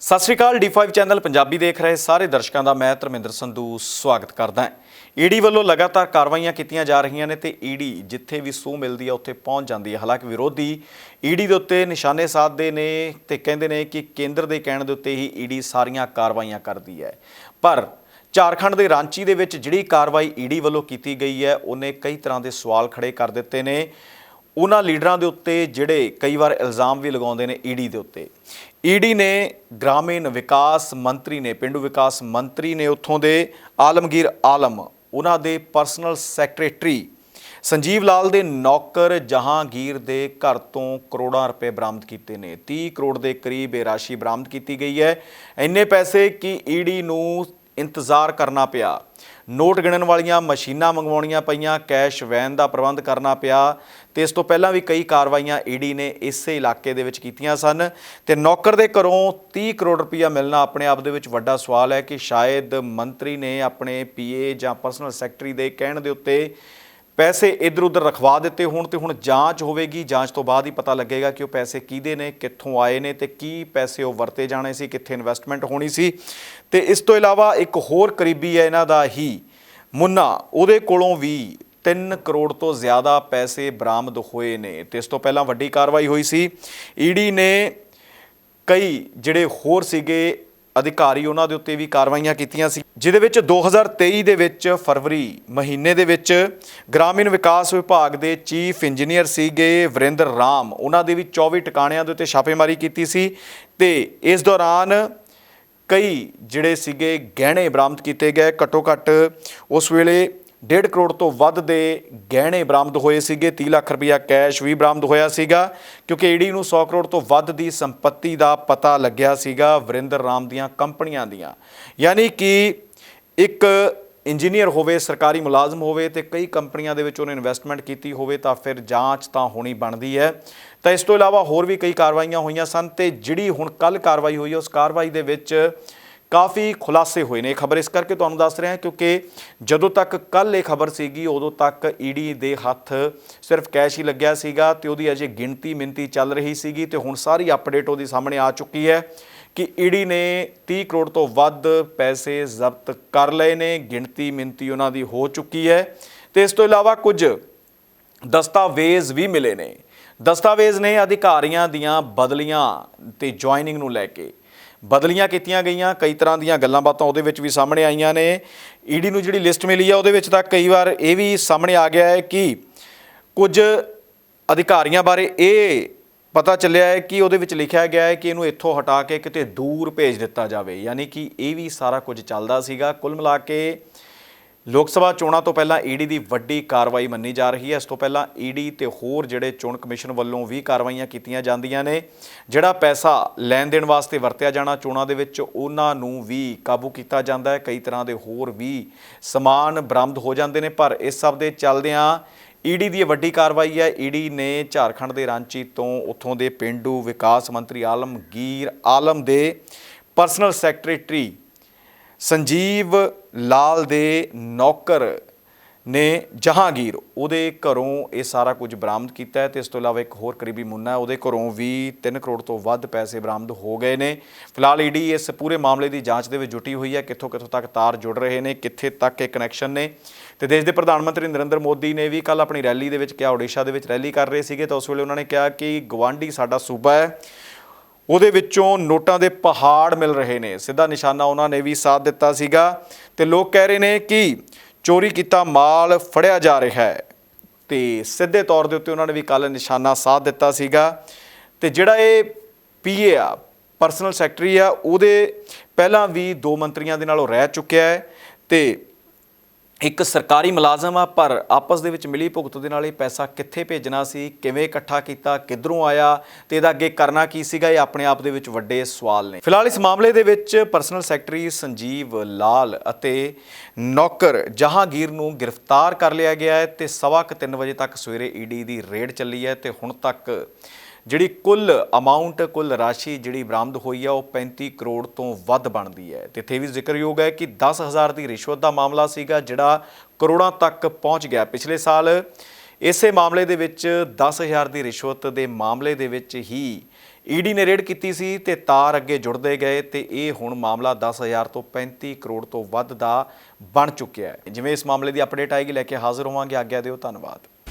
ਸਤਿ ਸ਼੍ਰੀ ਅਕਾਲ D5 channel Punjabi ਦੇਖ ਰਹੇ ਸਾਰੇ ਦਰਸ਼ਕਾਂ ਦਾ ਮੈਂ ਧਰਮਿੰਦਰ ਸੰਧੂ ਸਵਾਗਤ ਕਰਦਾ ਹਾਂ। ਈਡੀ ਵੱਲੋਂ ਲਗਾਤਾਰ ਕਾਰਵਾਈਆਂ ਕੀਤੀਆਂ ਜਾ ਰਹੀਆਂ ਨੇ ਤੇ ਈਡੀ ਜਿੱਥੇ ਵੀ ਸੂਹ ਮਿਲਦੀ ਹੈ ਉੱਥੇ ਪਹੁੰਚ ਜਾਂਦੀ ਹੈ। ਹਾਲਾਂਕਿ ਵਿਰੋਧੀ ਈਡੀ ਦੇ ਉੱਤੇ ਨਿਸ਼ਾਨੇ ਸਾਧਦੇ ਨੇ ਤੇ ਕਹਿੰਦੇ ਨੇ ਕਿ ਕੇਂਦਰ ਦੇ ਕਹਿਣ ਦੇ ਉੱਤੇ ਹੀ ਈਡੀ ਸਾਰੀਆਂ ਕਾਰਵਾਈਆਂ ਕਰਦੀ ਹੈ। ਪਰ ਝਾਰਖੰਡ ਦੇ ਰਾਂਚੀ ਦੇ ਵਿੱਚ ਜਿਹੜੀ ਕਾਰਵਾਈ ਈਡੀ ਵੱਲੋਂ ਕੀਤੀ ਗਈ ਹੈ, ਉਹਨੇ ਕਈ ਤਰ੍ਹਾਂ ਦੇ ਸਵਾਲ ਖੜੇ ਕਰ ਦਿੱਤੇ ਨੇ। ਉਹਨਾਂ ਲੀਡਰਾਂ ਦੇ ਉੱਤੇ ਜਿਹੜੇ ਕਈ ਵਾਰ ਇਲਜ਼ਾਮ ਵੀ ਲਗਾਉਂਦੇ ਨੇ ਈਡੀ ਦੇ ਉੱਤੇ। ਈਡੀ ਨੇ ਗ੍ਰਾਮੀਣ ਵਿਕਾਸ ਮੰਤਰੀ ਨੇ, ਪਿੰਡੂ ਵਿਕਾਸ ਮੰਤਰੀ ਨੇ ਉੱਥੋਂ ਦੇ ਆਲਮਗੀਰ ਆਲਮ, ਉਹਨਾਂ ਦੇ ਪਰਸਨਲ ਸੈਕਟਰੀ ਸੰਜੀਵ ਲਾਲ ਦੇ ਨੌਕਰ ਜਹਾਂਗੀਰ ਦੇ ਘਰ ਤੋਂ ਕਰੋੜਾਂ ਰੁਪਏ ਬਰਾਮਦ ਕੀਤੇ ਨੇ। 30 ਕਰੋੜ ਦੇ ਕਰੀਬ ਇਹ ਰਾਸ਼ੀ ਬਰਾਮਦ ਕੀਤੀ ਗਈ ਹੈ। ਇੰਨੇ ਪੈਸੇ ਕਿ ਈਡੀ ਨੂੰ ਇੰਤਜ਼ਾਰ ਕਰਨਾ ਪਿਆ। ਨੋਟ ਗਿਣਨ ਵਾਲੀਆਂ ਮਸ਼ੀਨਾਂ ਮੰਗਵਾਉਣੀਆਂ ਪਈਆਂ, ਕੈਸ਼ ਵੈਨ ਦਾ ਪ੍ਰਬੰਧ ਕਰਨਾ ਪਿਆ ਤੇ ਇਸ ਤੋਂ ਪਹਿਲਾਂ ਵੀ ਕਈ ਕਾਰਵਾਈਆਂ ਈਡੀ ਨੇ ਇਸੇ ਇਲਾਕੇ ਦੇ ਵਿੱਚ ਕੀਤੀਆਂ ਸਨ ਤੇ ਨੌਕਰ ਦੇ ਘਰੋਂ 30 ਕਰੋੜ ਰੁਪਇਆ ਮਿਲਣਾ ਆਪਣੇ ਆਪ ਦੇ ਵਿੱਚ ਵੱਡਾ ਸਵਾਲ ਹੈ ਕਿ ਸ਼ਾਇਦ ਮੰਤਰੀ ਨੇ ਆਪਣੇ ਪੀਏ ਜਾਂ ਪਰਸਨਲ ਸੈਕਟਰੀ ਦੇ ਕਹਿਣ ਦੇ ਉੱਤੇ ਪੈਸੇ ਇਧਰ ਉਧਰ ਰਖਵਾ ਦਿੱਤੇ ਹੋਣ ਤੇ ਹੁਣ ਜਾਂਚ ਹੋਵੇਗੀ। ਜਾਂਚ ਤੋਂ ਬਾਅਦ ਹੀ ਪਤਾ ਲੱਗੇਗਾ ਕਿ ਉਹ ਪੈਸੇ ਕਿਹਦੇ ਨੇ, ਕਿੱਥੋਂ ਆਏ ਨੇ ਤੇ ਕੀ ਪੈਸੇ ਉਹ ਵਰਤੇ ਜਾਣੇ ਸੀ, ਕਿੱਥੇ ਇਨਵੈਸਟਮੈਂਟ ਹੋਣੀ ਸੀ। ਤੇ ਇਸ ਤੋਂ ਇਲਾਵਾ ਇੱਕ ਹੋਰ ਕਰੀਬੀ ਹੈ, ਇਹਨਾਂ ਦਾ ਹੀ ਮੁੰਨਾ, ਉਹਦੇ ਕੋਲੋਂ ਵੀ 3 ਕਰੋੜ ਤੋਂ ਜ਼ਿਆਦਾ ਪੈਸੇ ਬਰਾਮਦ ਹੋਏ ਨੇ ਤੇ ਇਸ ਤੋਂ ਪਹਿਲਾਂ ਵੱਡੀ ਕਾਰਵਾਈ ਹੋਈ ਸੀ। ਈਡੀ ਨੇ ਕਈ ਜਿਹੜੇ ਹੋਰ ਸੀਗੇ ਅਧਿਕਾਰੀ ਉਹਨਾਂ ਦੇ ਉੱਤੇ ਵੀ ਕਾਰਵਾਈਆਂ ਕੀਤੀਆਂ ਸੀ, ਜਿਹਦੇ ਵਿੱਚ 2023 ਦੇ ਵਿੱਚ ਫਰਵਰੀ ਮਹੀਨੇ ਦੇ ਵਿੱਚ ਗ੍ਰਾਮੀਣ ਵਿਕਾਸ ਵਿਭਾਗ ਦੇ ਚੀਫ ਇੰਜੀਨੀਅਰ ਸੀਗੇ ਵਰਿੰਦਰ ਰਾਮ। ਉਹਨਾਂ ਦੇ ਵੀ 24 ਟਿਕਾਣਿਆਂ ਦੇ ਉੱਤੇ ਛਾਪੇਮਾਰੀ ਕੀਤੀ ਸੀ ਤੇ ਇਸ ਦੌਰਾਨ ਕਈ ਜਿਹੜੇ ਸੀਗੇ ਗਹਿਣੇ ਬਰਾਮਦ ਕੀਤੇ ਗਏ। ਘੱਟੋ ਘੱਟ ਉਸ ਵੇਲੇ 1.5 ਕਰੋੜ ਤੋਂ ਵੱਧ ਦੇ ਗਹਿਣੇ ਬਰਾਮਦ ਹੋਏ ਸੀਗੇ 30 ਲੱਖ ਰੁਪਇਆ ਕੈਸ਼ ਵੀ ਬਰਾਮਦ ਹੋਇਆ ਸੀਗਾ, ਕਿਉਂਕਿ ਈਡੀ ਨੂੰ 100 ਕਰੋੜ ਤੋਂ ਵੱਧ ਦੀ ਸੰਪਤੀ ਦਾ ਪਤਾ ਲੱਗਿਆ ਸੀਗਾ ਵਰਿੰਦਰ ਰਾਮ ਦੀਆਂ ਕੰਪਨੀਆਂ ਦੀਆਂ। ਯਾਨੀ ਕਿ ਇੱਕ ਇੰਜੀਨੀਅਰ ਹੋਵੇ, ਸਰਕਾਰੀ ਮੁਲਾਜ਼ਮ ਹੋਵੇ ਤੇ ਕਈ ਕੰਪਨੀਆਂ ਦੇ ਵਿੱਚ ਉਹਨੇ ਇਨਵੈਸਟਮੈਂਟ ਕੀਤੀ ਹੋਵੇ ਤਾਂ ਫਿਰ ਜਾਂਚ ਤਾਂ ਹੋਣੀ ਬਣਦੀ ਹੈ। ਤਾਂ ਇਸ ਤੋਂ ਇਲਾਵਾ ਹੋਰ ਵੀ ਕਈ ਕਾਰਵਾਈਆਂ ਹੋਈਆਂ ਸਨ ਤੇ ਜਿਹੜੀ ਹੁਣ ਕੱਲ ਕਾਰਵਾਈ ਹੋਈ ਹੈ, ਉਸ ਕਾਰਵਾਈ ਦੇ ਵਿੱਚ ਕਾਫੀ ਖੁਲਾਸੇ ਹੋਏ ਨੇ ਇਹ ਖਬਰ ਇਸ ਕਰਕੇ ਤੁਹਾਨੂੰ ਦੱਸ ਰਿਹਾ ਕਿਉਂਕਿ ਜਦੋਂ ਤੱਕ ਕੱਲ ਇਹ ਖਬਰ ਸੀਗੀ, ਉਦੋਂ ਤੱਕ ਈਡੀ ਦੇ ਹੱਥ ਸਿਰਫ ਕੈਸ਼ ਹੀ ਲੱਗਿਆ ਸੀਗਾ ਤੇ ਉਹਦੀ ਅਜੇ ਗਿਣਤੀ ਮਿੰਤੀ ਚੱਲ ਰਹੀ ਸੀਗੀ ਤੇ ਹੁਣ ਸਾਰੀ ਅਪਡੇਟ ਉਹਦੀ ਸਾਹਮਣੇ ਆ ਚੁੱਕੀ ਹੈ ਕਿ ਈਡੀ ਨੇ 30 ਕਰੋੜ ਤੋਂ ਵੱਧ ਪੈਸੇ ਜ਼ਬਤ ਕਰ ਲਏ ਨੇ, ਗਿਣਤੀ ਮਿੰਤੀ ਉਹਨਾਂ ਦੀ ਹੋ ਚੁੱਕੀ ਹੈ ਤੇ ਇਸ ਤੋਂ ਇਲਾਵਾ ਕੁਝ ਦਸਤਾਵੇਜ਼ ਵੀ ਮਿਲੇ ਨੇ। ਦਸਤਾਵੇਜ਼ ਨੇ ਅਧਿਕਾਰੀਆਂ ਦੀਆਂ ਬਦਲੀਆਂ ਤੇ ਜੁਆਇਨਿੰਗ ਨੂੰ ਲੈ ਕੇ। ਬਦਲੀਆਂ ਕੀਤੀਆਂ ਗਈਆਂ, ਕਈ ਤਰ੍ਹਾਂ ਦੀਆਂ ਗੱਲਾਂ ਬਾਤਾਂ ਉਹਦੇ ਵਿੱਚ ਵੀ ਸਾਹਮਣੇ ਆਈਆਂ ਨੇ। ਈਡੀ ਨੂੰ ਜਿਹੜੀ ਲਿਸਟ ਮਿਲੀ ਆ, ਉਹਦੇ ਵਿੱਚ ਤਾਂ ਕਈ ਵਾਰ ਇਹ ਵੀ ਸਾਹਮਣੇ ਆ ਗਿਆ ਹੈ ਕਿ ਕੁਝ ਅਧਿਕਾਰੀਆਂ ਬਾਰੇ ਇਹ ਪਤਾ ਚੱਲਿਆ ਹੈ ਕਿ ਉਹਦੇ ਵਿੱਚ ਲਿਖਿਆ ਗਿਆ ਹੈ ਕਿ ਇਹਨੂੰ ਇੱਥੋਂ ਹਟਾ ਕੇ ਕਿਤੇ ਦੂਰ ਭੇਜ ਦਿੱਤਾ ਜਾਵੇ। ਯਾਨੀ ਕਿ ਇਹ ਵੀ ਸਾਰਾ ਕੁਝ ਚੱਲਦਾ ਸੀਗਾ। ਕੁੱਲ ਮਿਲਾ ਕੇ ਲੋਕ ਸਭਾ ਚੋਣਾਂ ਤੋਂ ਪਹਿਲਾਂ ਈਡੀ ਦੀ ਵੱਡੀ ਕਾਰਵਾਈ ਮੰਨੀ ਜਾ ਰਹੀ ਹੈ। ਇਸ ਤੋਂ ਪਹਿਲਾਂ ਈਡੀ ਤੇ ਹੋਰ ਜਿਹੜੇ ਚੋਣ ਕਮਿਸ਼ਨ ਵੱਲੋਂ ਵੀ ਕਾਰਵਾਈਆਂ ਕੀਤੀਆਂ ਜਾਂਦੀਆਂ ਨੇ। ਜਿਹੜਾ ਪੈਸਾ ਲੈਣ ਦੇਣ ਵਾਸਤੇ ਵਰਤਿਆ ਜਾਣਾ ਚੋਣਾਂ ਦੇ ਵਿੱਚ, ਉਹਨਾਂ ਨੂੰ ਵੀ ਕਾਬੂ ਕੀਤਾ ਜਾਂਦਾ ਹੈ। ਕਈ ਤਰ੍ਹਾਂ ਦੇ ਹੋਰ ਵੀ ਸਮਾਨ ਬਰਾਮਦ ਹੋ ਜਾਂਦੇ ਨੇ, ਪਰ ਇਸ ਸਭ ਦੇ ਚੱਲਦਿਆਂ ਈਡੀ ਦੀ ਇਹ ਵੱਡੀ ਕਾਰਵਾਈ ਹੈ। ਈਡੀ ਨੇ ਝਾਰਖੰਡ ਦੇ ਰਾਂਚੀ ਤੋਂ ਉੱਥੋਂ ਦੇ ਪਿੰਡੂ ਵਿਕਾਸ ਮੰਤਰੀ ਆਲਮਗੀਰ ਆਲਮ ਦੇ ਪਰਸਨਲ ਸੈਕਟਰੀ ਸੰਜੀਵ ਲਾਲ ਦੇ ਨੌਕਰ ਨੇ ਜਹਾਂਗੀਰ, ਉਹਦੇ ਘਰੋਂ ਇਹ ਸਾਰਾ ਕੁਝ ਬਰਾਮਦ ਕੀਤਾ ਹੈ ਤੇ ਇਸ ਤੋਂ ਇਲਾਵਾ ਇੱਕ ਹੋਰ ਕਰੀਬੀ ਮੁੰਨਾ ਹੈ, ਉਹਦੇ ਘਰੋਂ ਵੀ 3 ਕਰੋੜ ਤੋਂ ਵੱਧ ਪੈਸੇ ਬਰਾਮਦ ਹੋ ਗਏ ਨੇ। ਫਿਲਹਾਲ ਈਡੀ ਇਸ ਪੂਰੇ ਮਾਮਲੇ ਦੀ ਜਾਂਚ ਦੇ ਵਿੱਚ ਜੁਟੀ ਹੋਈ ਹੈ, ਕਿੱਥੋਂ ਕਿੱਥੋਂ ਤੱਕ ਤਾਰ ਜੁੜ ਰਹੇ ਨੇ, ਕਿੱਥੇ ਤੱਕ ਇਹ ਕਨੈਕਸ਼ਨ ਨੇ। ਤੇ ਦੇਸ਼ ਦੇ ਪ੍ਰਧਾਨ ਮੰਤਰੀ ਨਰਿੰਦਰ ਮੋਦੀ ਨੇ ਵੀ ਕੱਲ ਆਪਣੀ ਰੈਲੀ ਦੇ ਵਿੱਚ ਕਿਹਾ, ਓਡੀਸ਼ਾ ਦੇ ਵਿੱਚ ਰੈਲੀ ਕਰ ਰਹੇ ਸੀਗੇ, ਤਾਂ ਉਸ ਵੇਲੇ ਉਹਨਾਂ ਨੇ ਕਿਹਾ ਕਿ ਗਵਾਂਢੀ ਸਾਡਾ ਸੂਬਾ ਹੈ ਉਹਦੇ ਵਿੱਚੋਂ ਨੋਟਾਂ ਦੇ ਪਹਾੜ ਮਿਲ ਰਹੇ ਨੇ। ਸਿੱਧਾ ਨਿਸ਼ਾਨਾ ਉਹਨਾਂ ਨੇ ਵੀ ਸਾਥ ਦਿੱਤਾ ਸੀਗਾ ਤੇ ਲੋਕ ਕਹਿ ਰਹੇ ਨੇ ਕਿ ਚੋਰੀ ਕੀਤਾ ਮਾਲ ਫੜਿਆ ਜਾ ਰਿਹਾ ਹੈ। ਤੇ ਸਿੱਧੇ ਤੌਰ ਦੇ ਉੱਤੇ ਉਹਨਾਂ ਨੇ ਵੀ ਕੱਲ ਨਿਸ਼ਾਨਾ ਸਾਥ ਦਿੱਤਾ ਸੀਗਾ। ਤੇ ਜਿਹੜਾ ਇਹ ਪੀਏ ਆ, ਪਰਸਨਲ ਸੈਕਟਰੀ ਆ, ਉਹਦੇ ਪਹਿਲਾਂ ਵੀ ਦੋ ਮੰਤਰੀਆਂ ਦੇ ਨਾਲ ਉਹ ਰਹਿ ਚੁੱਕਿਆ ਹੈ ਤੇ ਇੱਕ ਸਰਕਾਰੀ ਮੁਲਾਜ਼ਮ ਆ, ਪਰ ਆਪਸ ਦੇ ਵਿੱਚ ਮਿਲੀ ਭੁਗਤ ਦੇ ਨਾਲ ਇਹ ਪੈਸਾ ਕਿੱਥੇ ਭੇਜਣਾ ਸੀ, ਕਿਵੇਂ ਇਕੱਠਾ ਕੀਤਾ, ਕਿੱਧਰੋਂ ਆਇਆ ਤੇ ਇਹਦਾ ਅੱਗੇ ਕਰਨਾ ਕੀ ਸੀਗਾ, ਇਹ ਆਪਣੇ ਆਪ ਦੇ ਵਿੱਚ ਵੱਡੇ ਸਵਾਲ ਨੇ। ਫਿਲਹਾਲ ਇਸ ਮਾਮਲੇ ਦੇ ਵਿੱਚ ਪਰਸਨਲ ਸੈਕਟਰੀ ਸੰਜੀਵ ਲਾਲ ਅਤੇ ਨੌਕਰ ਜਹਾਂਗੀਰ ਨੂੰ ਗ੍ਰਿਫਤਾਰ ਕਰ ਲਿਆ ਗਿਆ ਹੈ ਤੇ ਸਵਾ ਕੁ ਤਿੰਨ ਵਜੇ ਤੱਕ ਸਵੇਰੇ ਈਡੀ ਦੀ ਰੇਡ ਚੱਲੀ ਹੈ ਤੇ ਹੁਣ ਤੱਕ ਜਿਹੜੀ ਕੁੱਲ ਅਮਾਉਂਟ ਕੁੱਲ ਰਾਸ਼ੀ ਜਿਹੜੀ ਬਰਾਮਦ ਹੋਈ ਆ, ਉਹ 35 ਕਰੋੜ ਤੋਂ ਵੱਧ ਬਣਦੀ ਹੈ। ਤੇ ਇੱਥੇ ਵੀ ਜ਼ਿਕਰਯੋਗ ਹੈ ਕਿ 10000 ਦੀ ਰਿਸ਼ਵਤ ਦਾ ਮਾਮਲਾ ਸੀਗਾ, ਜਿਹੜਾ ਕਰੋੜਾਂ ਤੱਕ ਪਹੁੰਚ ਗਿਆ। ਪਿਛਲੇ ਸਾਲ ਇਸੇ ਮਾਮਲੇ ਦੇ ਵਿੱਚ 10000 ਦੀ ਰਿਸ਼ਵਤ ਦੇ ਮਾਮਲੇ ਦੇ ਵਿੱਚ ਹੀ ਈਡੀ ਨੇ ਰੇਡ ਕੀਤੀ ਸੀ ਤੇ ਤਾਰ ਅੱਗੇ ਜੁੜਦੇ ਗਏ ਤੇ ਇਹ ਹੁਣ ਮਾਮਲਾ 10000 ਤੋਂ 35 ਕਰੋੜ ਤੋਂ ਵੱਧ ਦਾ ਬਣ ਚੁੱਕਿਆ ਹੈ। ਜਿਵੇਂ ਇਸ ਮਾਮਲੇ ਦੀ ਅਪਡੇਟ ਆਏਗੀ, ਲੈ ਕੇ ਹਾਜ਼ਰ ਹੋਵਾਂਗੇ। ਆਗਿਆ ਦਿਓ, ਧੰਨਵਾਦ।